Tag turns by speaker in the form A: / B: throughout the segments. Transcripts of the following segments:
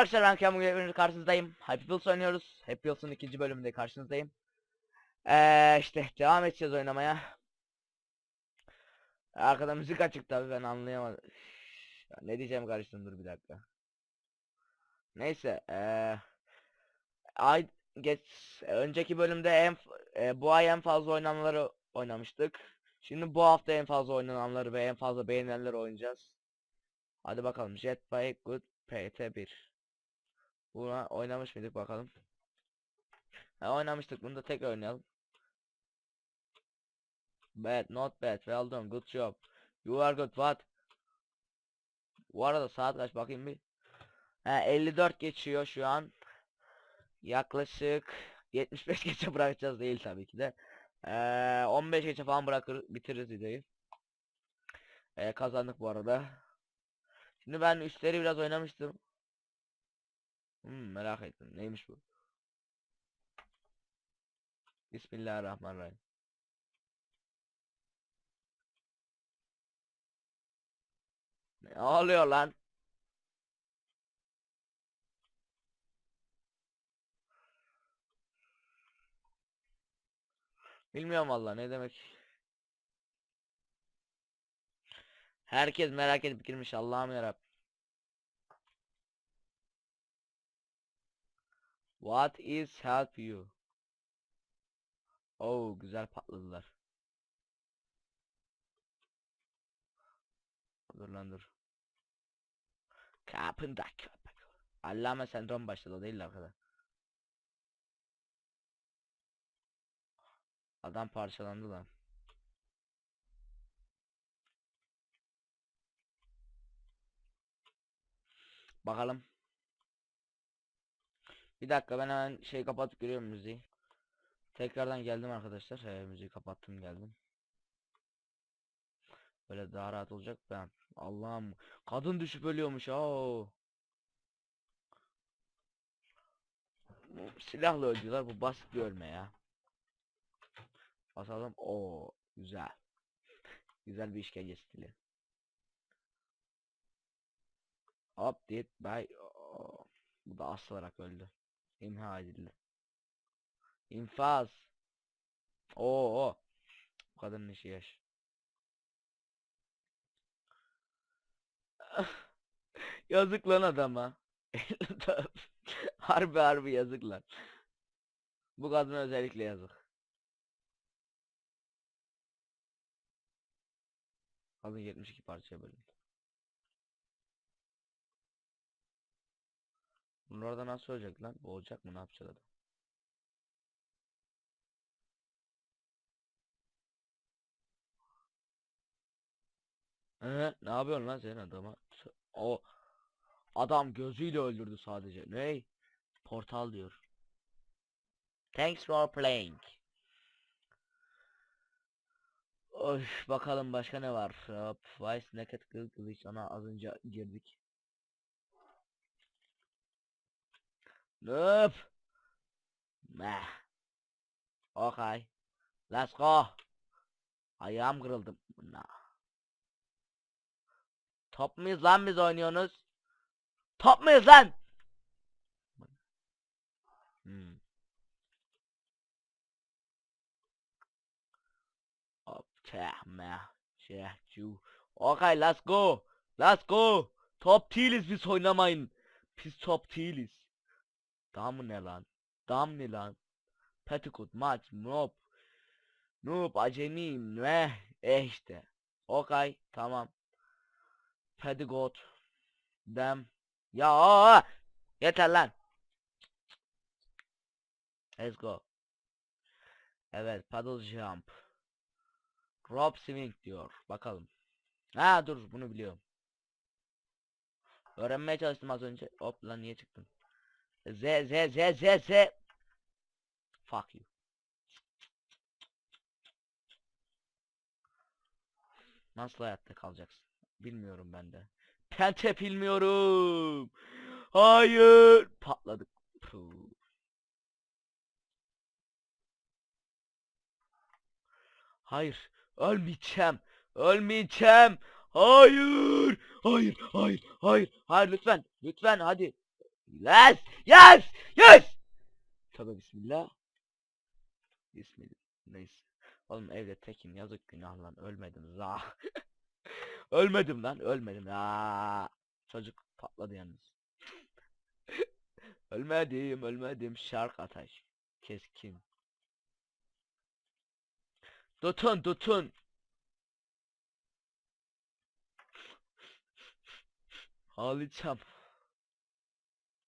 A: arkadaşlar ben Kemal Gamer'ın karşınızdayım. Happy Wheels oynuyoruz. Happy Wheels'ın ikinci bölümünde karşınızdayım. Eee işte devam edeceğiz oynamaya. Arkada müzik açık tabi ben anlayamadım. Ya Ne diyeceğim karıştım dur bir dakika. Neyse eee ay geç önceki bölümde en e, bu ay en fazla oynananları oynamıştık. Şimdi bu hafta en fazla oynananları ve en fazla beğenilenleri oynayacağız. Hadi bakalım Jetbike Good PT1 Buna oynamış mıydık bakalım. Ha, Oynamıştık. Bunu da tekrar oynayalım. Bad not bad. Well done. Good job. You are good. What? Bu arada saat kaç? Bakayım bir. Ha, 54 geçiyor şu an. Yaklaşık 75 geçe bırakacağız değil tabii ki de. Ee, 15 geçe falan bırakır bitiririz videoyu. Ee, kazandık bu arada. Şimdi ben üstleri biraz oynamıştım. Hmm, merak ettim. Neymiş bu? Bismillahirrahmanirrahim. Ne oluyor lan? Bilmiyorum valla ne demek. Herkes merak edip girmiş Allah'ım yarabbim. What is help you? Oh güzel patladılar. Dur lan dur. Kapında köpek. Allame sendrom başladı değil arkada. Adam parçalandı lan. Bakalım. Bir dakika ben hemen şey kapatıp görüyorum müziği. Tekrardan geldim arkadaşlar. He, müziği kapattım geldim. Böyle daha rahat olacak ben. Allah'ım kadın düşüp ölüyormuş. Oo. Bu silahla öldüler. Bu basit bir ölme ya. Basalım. O güzel. Güzel bir işkence stili. Bay. Oo. Bu da asılarak öldü. İmha edildi. İnfaz. Oo. Bu kadının işi yaş. yazık lan adama. harbi harbi yazık lan. Bu kadına özellikle yazık. Kadın 72 parçaya bölündü. Bunlar da nasıl olacak lan? Boğulacak mı? Ne yapacak adam? Ee, ne yapıyorsun lan sen adama? O adam gözüyle öldürdü sadece. Ney? Portal diyor. Thanks for playing. Oy, bakalım başka ne var? Vice Naked Kılıç ona az önce girdik. Noob. Meh. Okay. Let's go. Ayağım kırıldı. Nah. Top muyuz lan biz oynuyorsunuz? Top muyuz lan? Hmm. Okay, let's go. Let's go. Top değiliz biz oynamayın. Biz top değiliz. Dam ne lan? Dam ne lan? Petticoat, maç, noob. Noob, acemi, ne? Eh işte. Okay, tamam. Petticoat. Dem. Ya yeter lan. Let's go. Evet, paddle jump. Rope swing diyor. Bakalım. Ha dur bunu biliyorum. Öğrenmeye çalıştım az önce. Hop lan niye çıktın? Z z z z z. Fuck you. Nasıl hayatta kalacaksın? Bilmiyorum ben de. Pente bilmiyorum. Hayır. Patladık. Puh. Hayır. Ölmeyeceğim. Ölmeyeceğim. Hayır. Hayır. Hayır. Hayır. Hayır lütfen. Lütfen hadi. Yes! Yes! Yes! Tövbe bismillah. Bismillah. Neyse. Oğlum evde tekim yazık günah lan ölmedim za. ölmedim lan ölmedim ya. Çocuk patladı yalnız. ölmedim ölmedim şark ataş. Keskin. Tutun tutun. Ağlayacağım.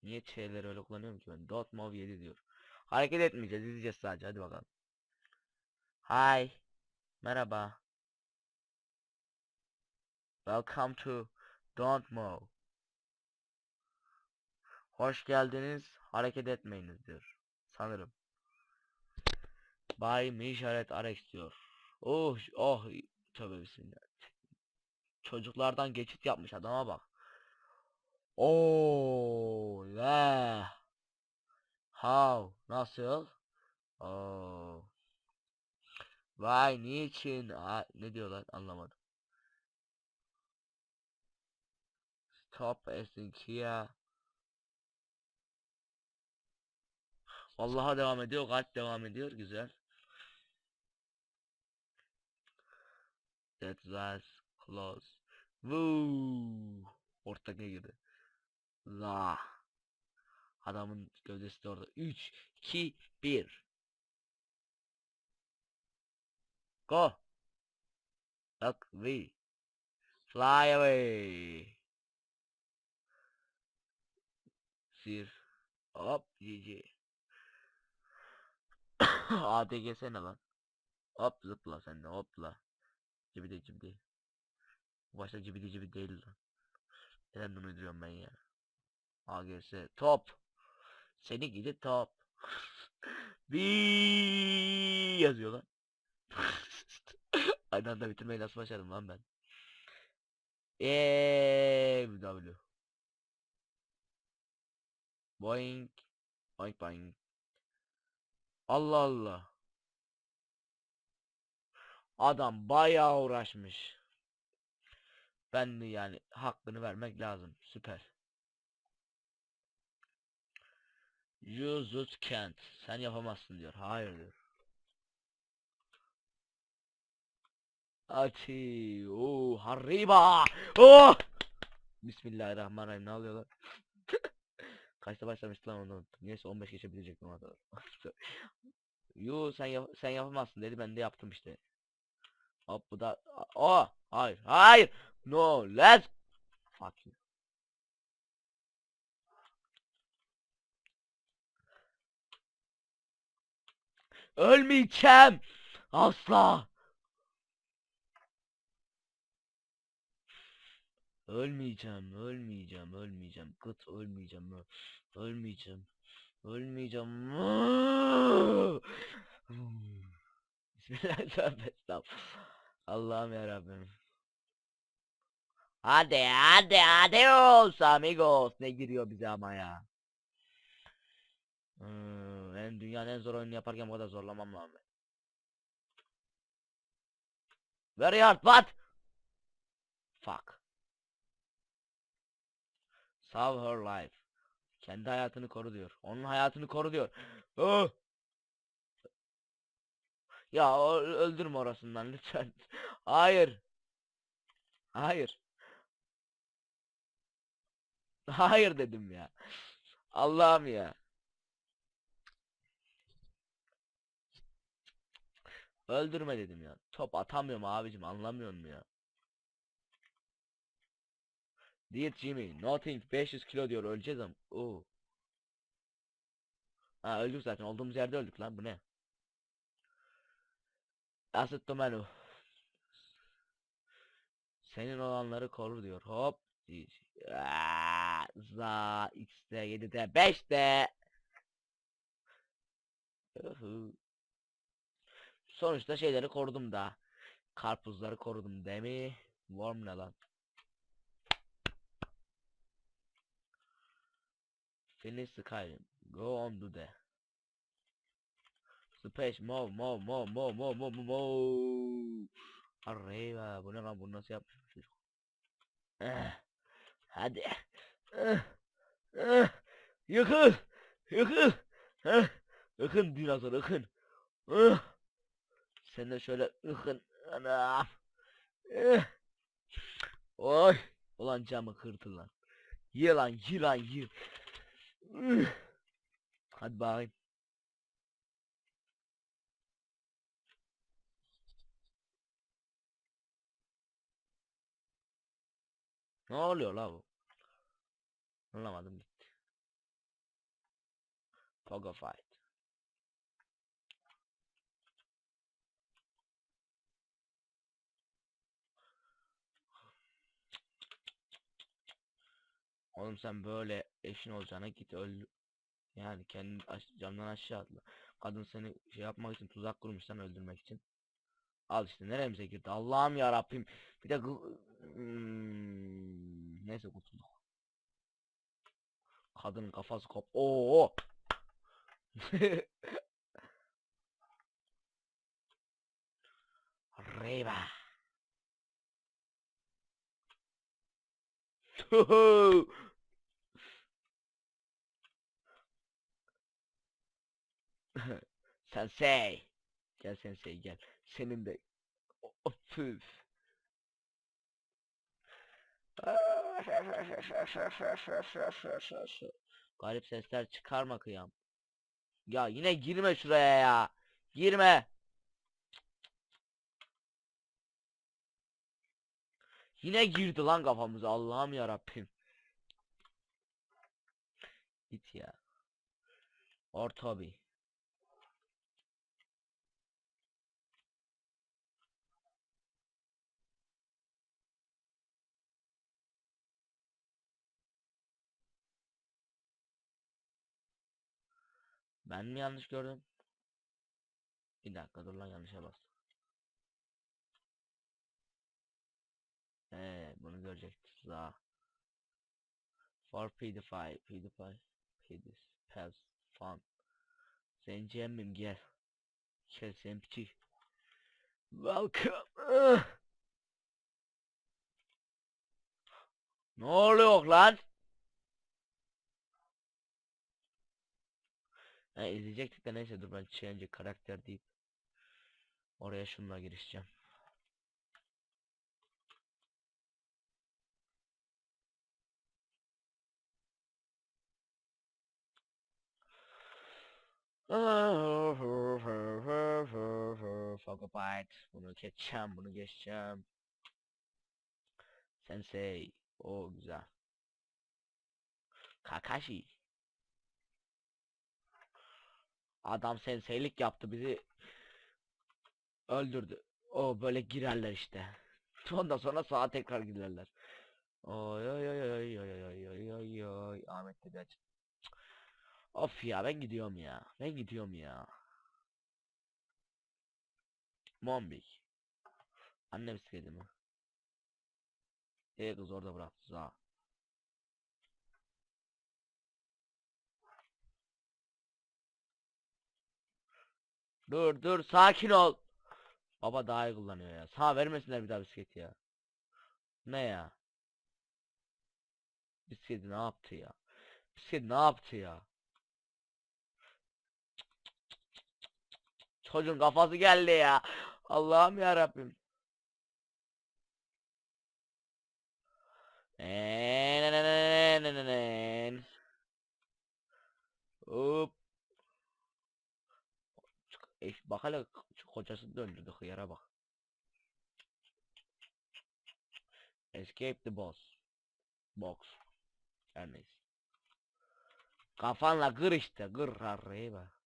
A: Niye Ç'leri öyle kullanıyorum ki ben? Dot mov 7 diyor. Hareket etmeyeceğiz, izleyeceğiz sadece. Hadi bakalım. Hi. Merhaba. Welcome to Don't Move. Hoş geldiniz. Hareket etmeyiniz diyor. Sanırım. Bay mi işaret Alex diyor. Oh oh tövbe bismillah. Çocuklardan geçit yapmış adama bak. Oo, la. How? Nasıl? Oo. Vay niçin? Aa, ne diyorlar anlamadım. Stop asking here. Vallahi devam ediyor, kalp devam ediyor, güzel. That was close. Woo! Ortaya girdi. La. Adamın gövdesi de orada. 3, 2, 1. Go. Look, we. Fly away. Sir. Hop, GG. ADG ne lan? Hop zıpla sen de hopla. Cibidi cibidi. Başta cibidi cibidi değil lan. Neden bunu uyduruyorum ben ya? AGS top. Seni gidi top. Bir yazıyor lan. Aynı anda bitirmeyi nasıl başardım lan ben? Eee W. Boing. Boing boing. Allah Allah. Adam bayağı uğraşmış. Ben de yani hakkını vermek lazım. Süper. You just can't. Sen yapamazsın diyor. Hayır diyor. Ati. Oo, harriba. Oh! Bismillahirrahmanirrahim. Ne alıyorlar? Kaçta başlamıştı lan onu unuttum. Neyse 15 geçebilecektim o kadar. Yo sen yap sen yapamazsın dedi ben de yaptım işte. Hop bu da oh hayır hayır no let's fuck you. Ölmeyeceğim asla. Ölmeyeceğim, ölmeyeceğim, ölmeyeceğim. Kıt ölmeyeceğim, ölmeyeceğim. Ölmeyeceğim. Bismillahirrahmanirrahim. Allah'ım yarabbim. Hadi hadi hadi olsa amigos. Ne giriyor bize ama ya. Hmm, ben dünyanın en zor oyununu yaparken bu kadar zorlamam lazım. Very hard what? Fuck. Save her life. Kendi hayatını koru diyor. Onun hayatını koru diyor. Oh! Ya öldürme orasından lütfen. Hayır. Hayır. Hayır dedim ya. Allah'ım ya. Öldürme dedim ya. Top atamıyorum abicim anlamıyor musun ya? Dear Jimmy, nothing 500 kilo diyor öleceğiz ama. Oo. Ha öldük zaten olduğumuz yerde öldük lan bu ne? Asset Domino. Senin olanları korur diyor. Hop. Aa, Za X'de 7'de 5'te. Uhu. Sonuçta şeyleri korudum da. Karpuzları korudum değil mi? Worm ne lan? Finish Skyrim. Go on do the. Space move move move move move move move move. Arriba. Bu ne lan bunu nasıl yapmış? Eh, Hadi. Eh, eh. Yıkıl. Yıkıl. Heh. Yıkın dinozor yıkın. Hıh. Sen de şöyle yıkın. Anam. Eh. Oy. Ulan camı kırdı lan. Ye lan ye lan ye. Üh. Hadi bakayım. Ne oluyor la bu? Anlamadım gitti. Pogo fight. Oğlum sen böyle eşin olacağına git öl. Yani kendini aş- camdan aşağı atla. Kadın seni şey yapmak için tuzak kurmuş sen öldürmek için. Al işte neremize girdi. Allah'ım ya Rabbim. Bir de Hmm, neyse kurtulduk. Kadının kafası kop. Oo. Reyba. Sensei. Gel sensei gel. Senin de O- o- püf. Garip sesler çıkarma kıyam. Ya yine girme şuraya ya. Girme. Yine girdi lan kafamıza Allah'ım ya Rabbim. Git ya. Orta bir. Ben mi yanlış gördüm? Bir dakika dur lan yanlışa bastım. Ee, bunu görecektik daha. For PewDiePie, PewDiePie, PewDiePie, Pels, Fun. Zenci emmim gel. Gel sen piçi. Welcome. Ne oluyor lan? Ha, izleyecektik de neyse dur ben change karakter deyip oraya şununla girişeceğim. Fogobite. Bunu geçeceğim, bunu geçeceğim. Sensei. O güzel. Kakashi. Adam senseilik yaptı bizi. Öldürdü. O böyle girerler işte. Ondan sonra sağa tekrar girerler. Oy oy oy oy oy oy oy oy oy Ahmet dedi aç. Of ya ben gidiyorum ya. Ben gidiyorum ya. Mombik. Anne bisikleti mi? Ee kız orada bıraktı za. Dur dur sakin ol. Baba daha iyi kullanıyor ya. Sağ vermesinler bir daha bisikleti ya. Ne ya? Bisikleti ne yaptı ya? Bisiklet ne yaptı ya? Çocuğun kafası geldi ya. Allah'ım ya Rabbim. Hop. Bak hele kocasını döndürdü hıyara bak. Escape the boss. Box. Her neyse. Kafanla kır işte kır arayı bak.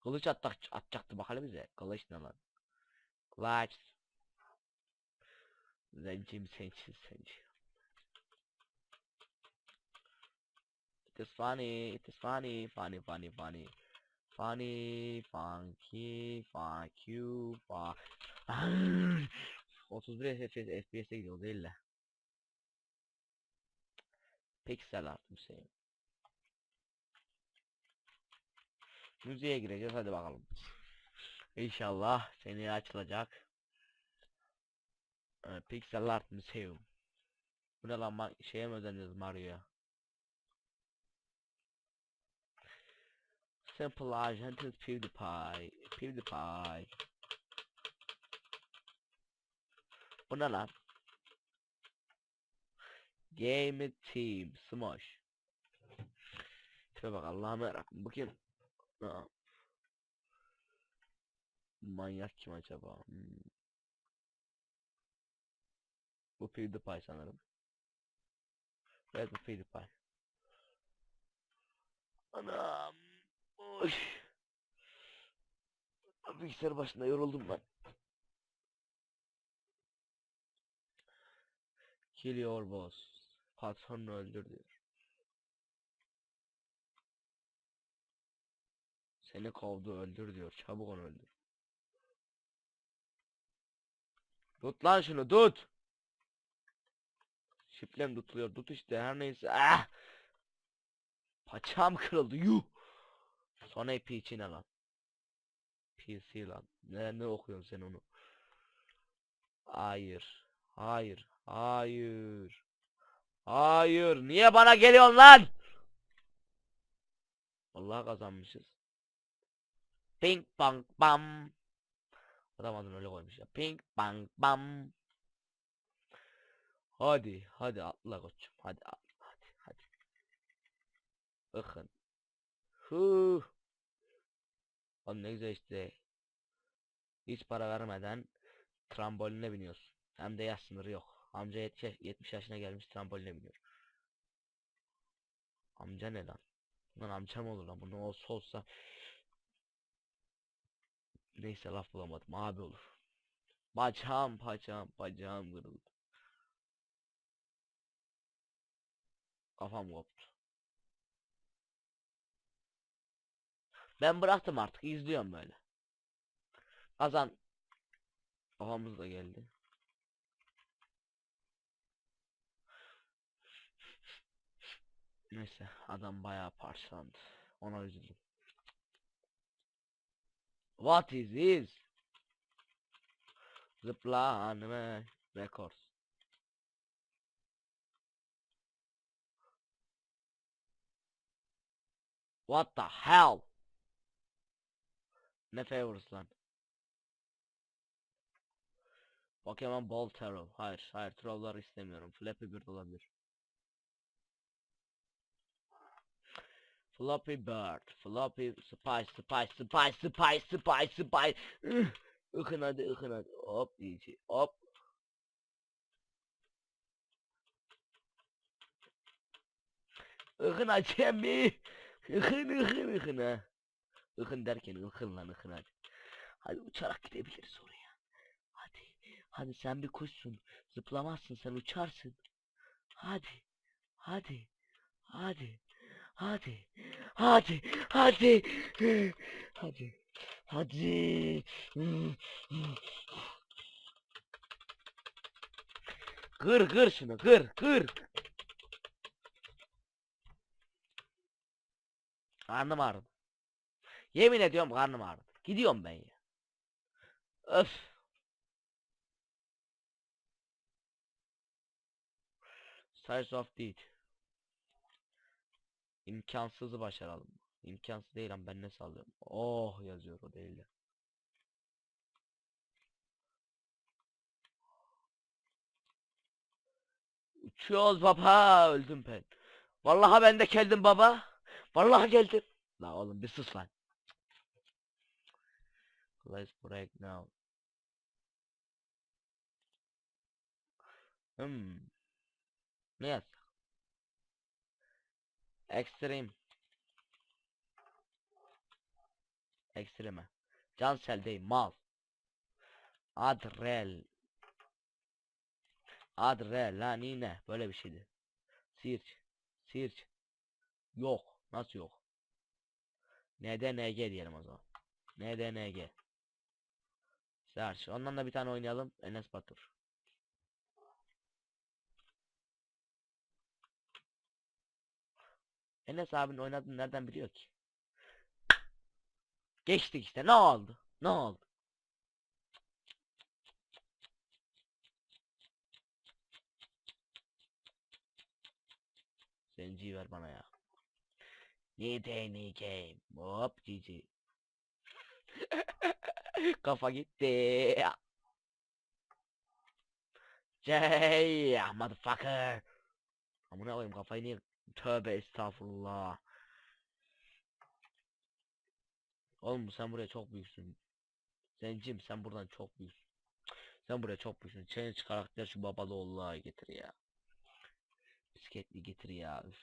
A: Kılıç attak atacaktı bak hele bize. Kılıç ne lan? Kılıç. Zencim sençi sençi. It is funny, it is funny, funny, funny, funny. Funny, funky, fuck you, fuck. 31 FPS, FPS'e gidiyor değil de. Pixel art Hüseyin. Müziğe gireceğiz hadi bakalım. İnşallah seni açılacak. Ee, Pixel Art Museum. Bu ne lan ma- şeye mi özeniyoruz Mario'ya? Simple Agent PewDiePie. PewDiePie. Bu ne lan? Game Team Smosh. Şöyle bak Allah'ım yarabbim bu kim? Ha. Manyak kim acaba? Hmm. Bu PewDiePie sanırım. Evet bu PewDiePie. Anam. Oy. Bilgisayar başında yoruldum ben. Kill your boss. Patronunu öldür diyor. Seni kovdu öldür diyor. Çabuk onu öldür. Tut lan şunu tut. Şiplem tutuluyor. Tut işte her neyse. Ah! Paçam kırıldı. Yuh. Son AP için lan? PC lan. Ne, ne okuyorsun sen onu? Hayır. Hayır. Hayır. Hayır. Niye bana geliyorsun lan? Vallahi kazanmışız. Ping pong bam. Adam adını öyle koymuş ya. Ping pong bam. Hadi, hadi atla koçum. Hadi atla, hadi, hadi. Bakın. Huh. Oğlum ne güzel işte. Hiç para vermeden tramboline biniyorsun. Hem de yaş sınırı yok. Amca 70, yaş- 70 yaşına gelmiş tramboline biniyor. Amca ne lan? Lan amca mı olur lan? Bu ne olsa olsa. Neyse laf bulamadım. Abi olur. Bacağım bacağım bacağım kırıldı. Kafam koptu. Ben bıraktım artık izliyorum böyle. Kazan. Kafamız da geldi. Neyse adam bayağı parçalandı. Ona üzüldüm. What is this? Zıpla anime records. What the hell? Ne favors lan? Pokemon Ball Terror. Hayır, hayır trolllar istemiyorum. Flappy Bird olabilir. Floppy Bird, Floppy Spice, Spice, Spice, Spice, Spice, Spice. Ih, Ikın hadi, ıkın hadi. Hop iyice, hop. Ikın hadi mi? Ikın, ıkın, ıkın ha. Derken ıkın lan, ıkın hadi. Hadi uçarak gidebiliriz oraya. Hadi, hadi sen bir kuşsun. Zıplamazsın, sen uçarsın. Hadi, hadi, hadi. Hadi. Hadi. Hadi. Hadi. Hadi. Kır kır şunu kır kır. Karnım ağrıdı. Yemin ediyorum karnım ağrıdı. Gidiyorum ben ya. Öf. Size of Deed. İmkansızı başaralım. İmkansız değil ama ben ne sallıyorum. Oh yazıyor o değil de. Uçuyoruz baba öldüm ben. Vallahi ben de geldim baba. Vallahi geldim. La oğlum bir sus lan. Let's break now. Hmm. Ne yazsak? Extreme. Extreme. Cansel değil mal. Adrel. Adrenaline. Böyle bir şeydi. Sirç. Sirç. Yok. Nasıl yok? NDNG diyelim o zaman. NDNG. Search. Ondan da bir tane oynayalım. Enes Batur. Enes abinin oynadığını nereden biliyor ki? Geçtik işte. Ne oldu? Ne oldu? Zenciyi ver bana ya. Yeteneği game. Hop GG. Kafa gitti. Jay motherfucker. Amına koyayım kafayı niye? Tövbe estağfurullah. Oğlum sen buraya çok büyüksün. Zencim sen buradan çok büyüksün. Sen buraya çok büyüksün. Change karakter şu babalı oğulluğa getir ya. Bisikletli getir ya. Üf.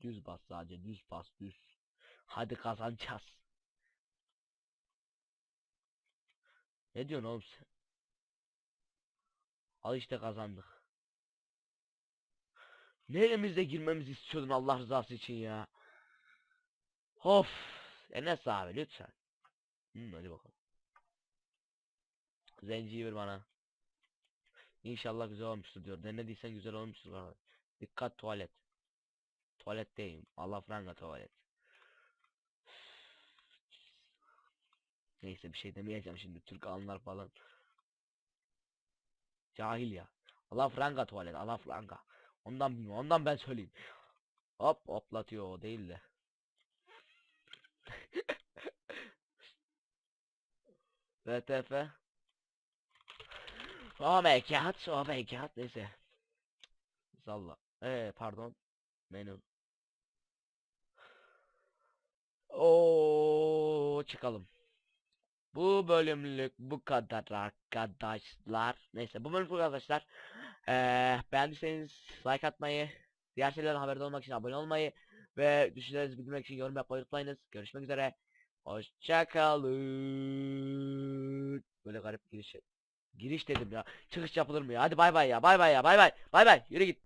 A: Düz bas sadece düz bas düz. Hadi kazanacağız. Ne diyorsun oğlum sen? Al işte kazandık. Neremizde girmemizi istiyordun Allah rızası için ya. Of. Enes abi lütfen. Hmm, hadi bakalım. Zenciyi ver bana. İnşallah güzel olmuştur diyor. Denediysen güzel olmuştur. Dikkat tuvalet. Tuvaletteyim. Allah franga tuvalet. Neyse bir şey demeyeceğim şimdi. Türk anlar falan. Cahil ya. Allah franga tuvalet. Allah franga. Ondan bilmiyorum. Ondan ben söyleyeyim. Hop hoplatıyor o değil de. VTF. Oh my god, oh my god, neyse. Salla. Ee, pardon. Menü. Oo, çıkalım. Bu bölümlük bu kadar arkadaşlar. Neyse bu bölümlük bu arkadaşlar. Ee, beğendiyseniz like atmayı, diğer şeylerden haberdar olmak için abone olmayı ve düşüncelerinizi bildirmek için yorum yapmayı unutmayınız. Görüşmek üzere. Hoşçakalın. Böyle garip giriş. Giriş dedim ya. Çıkış yapılır mı ya? Hadi bay bay ya. Bay bay ya. Bay bay. Bay bay. Yürü git.